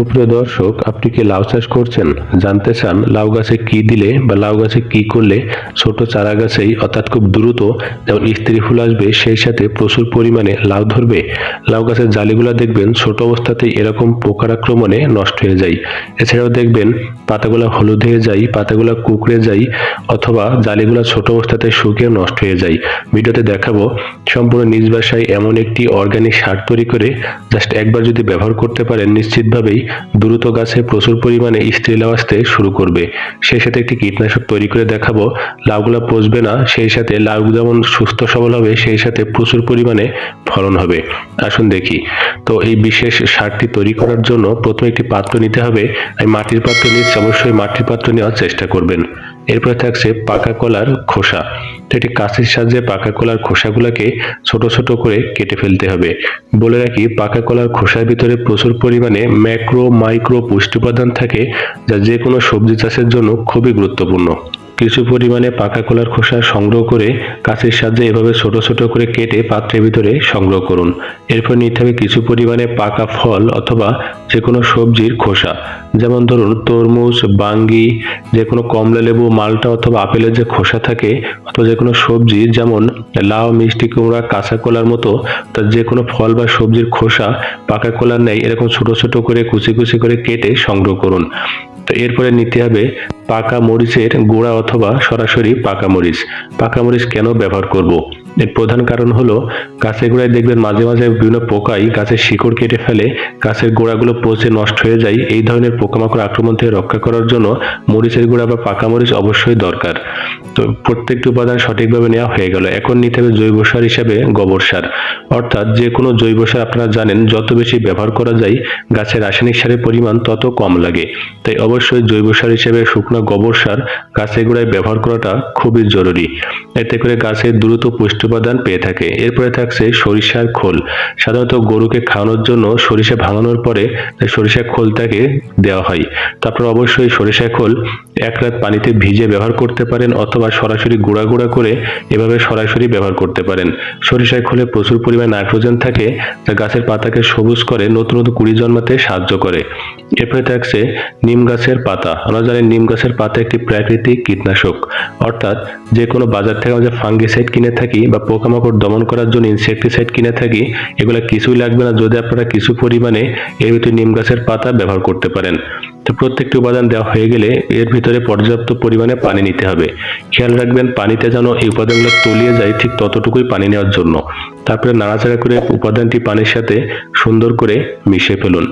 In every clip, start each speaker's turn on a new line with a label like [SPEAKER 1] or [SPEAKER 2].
[SPEAKER 1] সুপ্রিয় দর্শক, আপনি কি লাউ চাষ করছেন? জানতে চান লাউ গাছে কি দিলে বা লাউ গাছে কি করলে ছোট চারা গাছেই অর্থাৎ খুব দ্রুত যেমন স্ত্রী ফুল আসবে, সেই সাথে প্রচুর পরিমাণে লাউ ধরবে। লাউ গাছের জালিগুলা দেখবেন ছোট অবস্থাতেই এরকম পোকার আক্রমণে নষ্ট হয়ে যায়। এছাড়াও দেখবেন পাতাগুলো হলুদ হয়ে যায়, পাতাগুলো কুকড়ে যায় অথবা জালিগুলা ছোট অবস্থাতে শুকিয়ে নষ্ট হয়ে যায়। ভিডিওতে দেখাবো সম্পূর্ণ নিজ বাসায় এমন একটি অর্গানিক সার তৈরি করে জাস্ট একবার যদি ব্যবহার করতে পারেন, নিশ্চিতভাবেই দ্রুত গাছে প্রচুর পরিমাণে স্ত্রী লাউ আসতে শুরু করবে। সেই সাথে একটি কীটনাশক তৈরি করে দেখাবো। লাউগুলো পচবে না, সেই সাথে লাউ যেমন সুস্থ সবল হবে, সেই সাথে প্রচুর পরিমাণে ফলন হবে। আসুন দেখি। তো এই বিশেষ সারটি তৈরি করার জন্য প্রথমে একটি পাত্র নিতে হবে। আমি মাটির পাত্র নিচ্ছি অবশ্যই মাটির পাত্র নেওয়ার চেষ্টা করবেন। এরপরে থাকছে পাকা কলার খোসা। তো এটি কাঁচির সাহায্যে পাকা কলার খোসাগুলোকে ছোট ছোট করে কেটে ফেলতে হবে। বলে রাখি, পাকা কলার খোসার ভিতরে প্রচুর পরিমাণে ম্যাক্রো মাইক্রো পুষ্টি উপাদান থাকে, যা যে কোনো সবজি চাষের জন্য খুবই গুরুত্বপূর্ণ। কিছু পরিমাণে পাকা কলার খোসা সংগ্রহ করে কাঁচির সাহায্যে এভাবে ছোট ছোট করে কেটে পাত্রের ভিতরে সংগ্রহ করুন। এরপর নিতে হবে কিছু পরিমাণে পাকা ফল অথবা যে কোনো সবজির খোসা। যেমন ধরুন, তরমুজ, বাঙ্গি যে কোনো কমলা লেবু, মালটা অথবা আপেলের যে খোসা থাকে অথবা যে কোনো সবজি, যেমন লাউ, মিষ্টি কুমড়া, কাঁচা কলার মতো তার যে কোনো ফল বা সবজির খোসা পাকা কলার নেই, এরকম ছোট ছোট করে কুচি কুচি করে কেটে সংগ্রহ করুন। তো এরপরে নিতে হবে পাকা মরিচের গুঁড়া অথবা সরাসরি পাকা মরিচ। পাকা মরিচ কেন ব্যবহার করব? এর প্রধান কারণ হলো, গাছের গোড়ায় দেখবেন মাঝে মাঝে বিভিন্ন পোকাই গাছের শিকড় কেটে ফেলে, গাছের গোড়াগুলো পচে নষ্ট হয়ে যায়। এই ধরনের পোকামাকড় আক্রমণ থেকে রক্ষা করার জন্য মরিচের গুঁড়া বা পাকা মরিচ অবশ্যই দরকার। তো প্রত্যেকটি উপাদান সঠিকভাবে নেওয়া হয়ে গেল। এখন নিতে হবে জৈব সার হিসাবে গোবর সার। অর্থাৎ যে কোনো জৈব সার আপনারা জানেন, যত বেশি ব্যবহার করা যায় গাছের রাসায়নিক সারের পরিমাণ তত কম লাগে। তাই অবশ্যই জৈব সার হিসেবে শুকনো গোবর সার গাছের গোড়ায় ব্যবহার করাটা খুবই জরুরি। এতে করে গাছের দ্রুত পুষ্টি উপাদান পেয়ে থাকে। এরপরে থাকছে সরিষার খোল। সাধারণত গরুকে খাওয়ানোর জন্য সরিষা ভাঙানোর পরে সরিষার খোলটাকে দেওয়া হয়। তারপর অবশ্যই সরিষা খোল এক রাত পানিতে ভিজে ব্যবহার করতে পারেন অথবা সরাসরি গুঁড়া গুঁড়া করে এভাবে সরাসরি ব্যবহার করতে পারেন। সরিষার খোলে প্রচুর পরিমাণে নাইট্রোজেন থাকে, যা গাছের পাতাকে সবুজ করে নতুন নতুন কুড়ি জন্মাতে সাহায্য করে। এরপরে থাকছে নিম গাছের পাতা। আমরা জানি নিম গাছের পাতা একটি প্রাকৃতিক কীটনাশক। অর্থাৎ যে কোনো বাজার থেকে আমরা যে ফাঙ্গিসাইড কিনে থাকি বা পোকামাকড় দমন করার জন্য ইনসেকটিসাইড কিনে থাকি, এগুলো কিছুই লাগবে না যদি আপনারা কিছু পরিমাণে এর ভিতরে নিম গাছের পাতা ব্যবহার করতে পারেন। তো প্রত্যেকটি উপাদান দেওয়া হয়ে গেলে এর ভিতরে পর্যাপ্ত পরিমাণে পানি নিতে হবে। খেয়াল রাখবেন, পানিতে যেন এই উপাদানগুলো তলিয়ে যায় ঠিক ততটুকুই পানি নেওয়ার জন্য। তারপরে নাড়াচাড়া করে উপাদানটি পানির সাথে সুন্দর করে মিশিয়ে ফেলুন।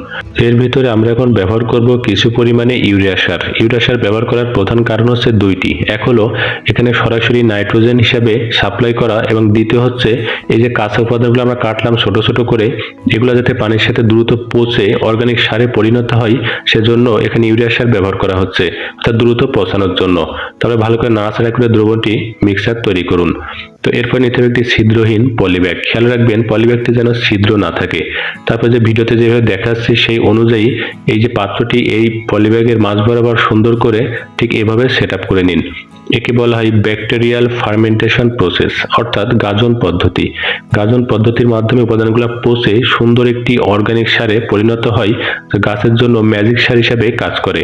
[SPEAKER 1] এর ভিতরে আমরা এখন ব্যবহার করব কিছু পরিমাণে ইউরিয়া সার। ইউরিয়া সার ব্যবহার করার প্রধান কারণ হচ্ছে দুইটি। এক হলো এখানে সরাসরি নাইট্রোজেন হিসাবে সাপ্লাই করা এবং দ্বিতীয় হচ্ছে এই যে কাঁচা উপাদানগুলো আমরা কাটলাম ছোট ছোট করে, এগুলো যাতে পানির সাথে দ্রুত পচে অর্গানিক সারে পরিণত হয়, সেজন্য এখানে ইউরিয়া সার ব্যবহার করা হচ্ছে, অর্থাৎ দ্রুত পচানোর জন্য। তবে ভালো করে নাড়াচাড়া করে দ্রবণটি মিক্সার তৈরি করুন। তো এরপর নিতে হবে একটি ছিদ্রহীন পলিব্যাগ খেয়াল রাখবেন পলিব্যাগটি যেন ছিদ্র না থাকে। তারপর যে ভিডিওতে যেভাবে দেখাচ্ছি সেই অনুযায়ী এই যে পাত্রটি এই পলিব্যাগের মাছ বরাবর সুন্দর করে ঠিক এভাবে সেট করে নিন। একে বলা হয় ব্যাকটেরিয়াল ফার্মেন্টেশন প্রসেস, অর্থাৎ গাজন পদ্ধতি। গাজন পদ্ধতির মাধ্যমে উপাদানগুলো পচে সুন্দর একটি অর্গানিক সারে পরিণত হয়, যা গাছের জন্য ম্যাজিক সার হিসাবে কাজ করে।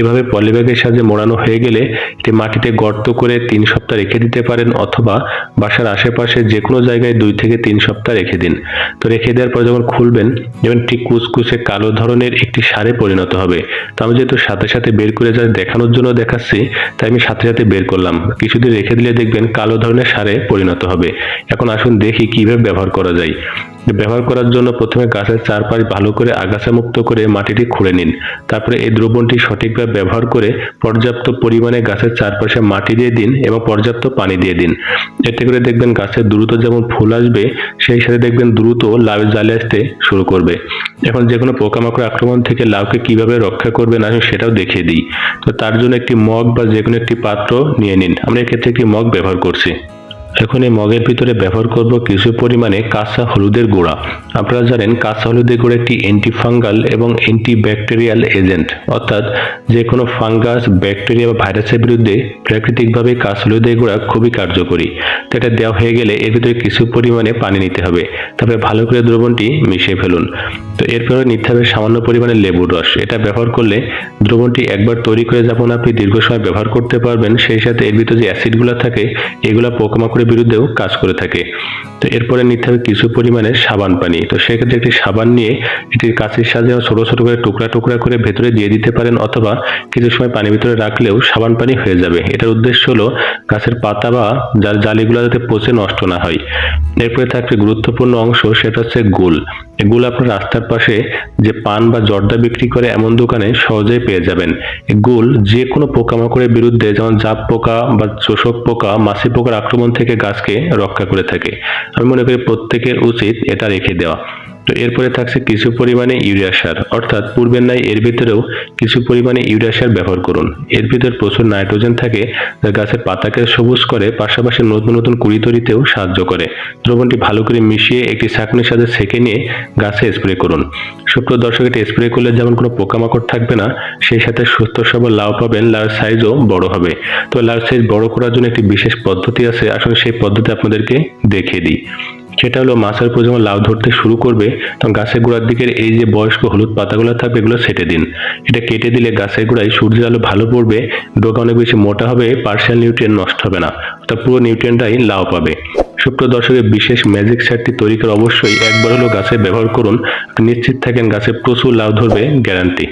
[SPEAKER 1] এভাবে পলিব্যাগের সাহায্যে মোড়ানো হয়ে গেলে এটি মাটিতে গর্ত করে তিন সপ্তাহ রেখে দিতে পারেন অথবা বাসার আশেপাশে যে কোনো জায়গায় দুই থেকে তিন সপ্তাহ রেখে দিন। তো রেখে দেওয়ার পর যখন খুলবেন যেমন ঠিক কুচকুচে কালো ধরনের একটি সারে পরিণত হবে। তো আমি যেহেতু সাথে সাথে বের করে যা দেখানোর জন্য দেখাচ্ছি, তাই আমি সাথে সাথে বের করলাম। কিছুদিন রেখে দিলে দেখবেন কালো ধরনের সারে পরিণত হবে। এখন আসুন দেখি কীভাবে ব্যবহার করা যায়। ব্যবহার করার জন্য প্রথমে গাছের চারপাশ ভালো করে আগাছা মুক্ত করে মাটিটি খুঁড়ে নিন। তারপরে এই দ্রবণটি সঠিকভাবে ব্যবহার করে পর্যাপ্ত পরিমাণে গাছের চারপাশে মাটি দিয়ে দিন এবং পর্যাপ্ত পানি দিয়ে দিন। এতে করে দেখবেন গাছের দ্রুত যেমন ফুল আসবে, সেই সাথে দেখবেন দ্রুত লাউ জালে আসতে শুরু করবে। এখন যে কোনো পোকামাকড় আক্রমণ থেকে লাউকে কীভাবে রক্ষা করবেন আমি সেটাও দেখিয়ে দিই। তো তার জন্য একটি মগ বা যে কোনো একটি পাত্র নিয়ে নিন। আমরা এক্ষেত্রে একটি মগ ব্যবহার করছি। এখন এই মগের ভিতরে ব্যবহার করব কিছু পরিমাণে কাঁচা হলুদের গুঁড়া। আপনারা জানেন কাঁচা হলুদের গুঁড়া একটি অ্যান্টিফাঙ্গাল এবং অ্যান্টিব্যাকটেরিয়াল এজেন্ট অর্থাৎ যে কোনো ফাঙ্গাস, ব্যাকটেরিয়া বা ভাইরাসের বিরুদ্ধে প্রাকৃতিকভাবে কাঁচা হলুদের গুঁড়া খুবই কার্যকরী। এটা দেওয়া হয়ে গেলে এর ভিতরে কিছু পরিমাণে পানি নিতে হবে। তারপরে ভালো করে দ্রবণটি মিশিয়ে ফেলুন। তো এরপরে নিতে হবে সামান্য পরিমাণে লেবুর রস। এটা ব্যবহার করলে দ্রবণটি একবার তৈরি করে যেমন আপনি দীর্ঘ সময় ব্যবহার করতে পারবেন, সেই সাথে এর ভিতরে যে অ্যাসিডগুলো থাকে, এগুলো পোকামাকড়ের বিরুদ্ধেও কাজ করে থাকে। তো এরপরে নিতে হবে কিছু পরিমাণে সাবান পানি। তো সেক্ষেত্রে একটি সাবান নিয়ে এটির কাছের সাথে ছোটো ছোটো করে টুকরা টুকরা করে ভেতরে দিয়ে দিতে পারেন অথবা কিছু সময় পানির ভিতরে রাখলেও সাবান পানি হয়ে যাবে। এটার উদ্দেশ্য হলো গাছের পাতা বা যার জালিগুলো যাতে পচে নষ্ট না হয়। এরপরে থাকবে গুরুত্বপূর্ণ অংশ, সেটা হচ্ছে গুল। এগুলো আপনার রাস্তার পাশে যে পান বা জর্দা বিক্রি করে এমন দোকানে সহজেই পেয়ে যাবেন। গুল যে কোনো পোকামাকড়ের বিরুদ্ধে যেমন জাপ পোকা বা চোষক পোকা, মাছি পোকার আক্রমণ থেকে গাছকে রক্ষা করে থাকে। আমি মনে করি প্রত্যেকের উচিত এটা রেখে দেওয়া। তো এরপরে থাকছে কিছু পরিমাণে ইউরিয়া সার। অর্থাৎ পূর্বের নাই এর ভিতরেও কিছু পরিমাণে ইউরিয়া সার ব্যবহার করুন। এর ভিতর প্রচুর নাইট্রোজেন থাকে, যা গাছের পাতাকে সবুজ করে, পাশাপাশি নতুন নতুন কুড়ি তৈরিতেও সাহায্য করে। দ্রবণটি ভালো করে মিশিয়ে একটি ছাঁকনির সাথে সেঁকে নিয়ে গাছে স্প্রে করুন। সুপ্রিয় দর্শক, এটি স্প্রে করলে যেমন কোনো পোকামাকড় থাকবে না, সেই সাথে সুস্থ সবল লাউ পাবেন লাউর সাইজও বড় হবে। তো লাউর সাইজ বড় করার জন্য একটি বিশেষ পদ্ধতি আছে, আসলে সেই পদ্ধতি আপনাদেরকে দেখিয়ে দিই। সেটা হলো মাছের যখন লাউ ধরতে শুরু করবে, তখন গাছের গোড়ার দিকের এই যে বয়স্ক হলুদ পাতাগুলো থাকবে, এগুলো সেটে দিন। এটা কেটে দিলে গাছের গোড়ায় সূর্যের আলো ভালো পড়বে ডোকা অনেক বেশি মোটা হবে পার্শিয়াল নিউট্রিয়েন্ট নষ্ট হবে না, অর্থাৎ পুরো নিউট্রিয়েন্টটাই লাউ পাবে। সুপ্রিয় দর্শকের বিশেষ ম্যাজিক সারটি তৈরি করে অবশ্যই একবার হলো গাছে ব্যবহার করুন। নিশ্চিত থাকেন গাছে প্রচুর লাউ ধরবে গ্যারান্টি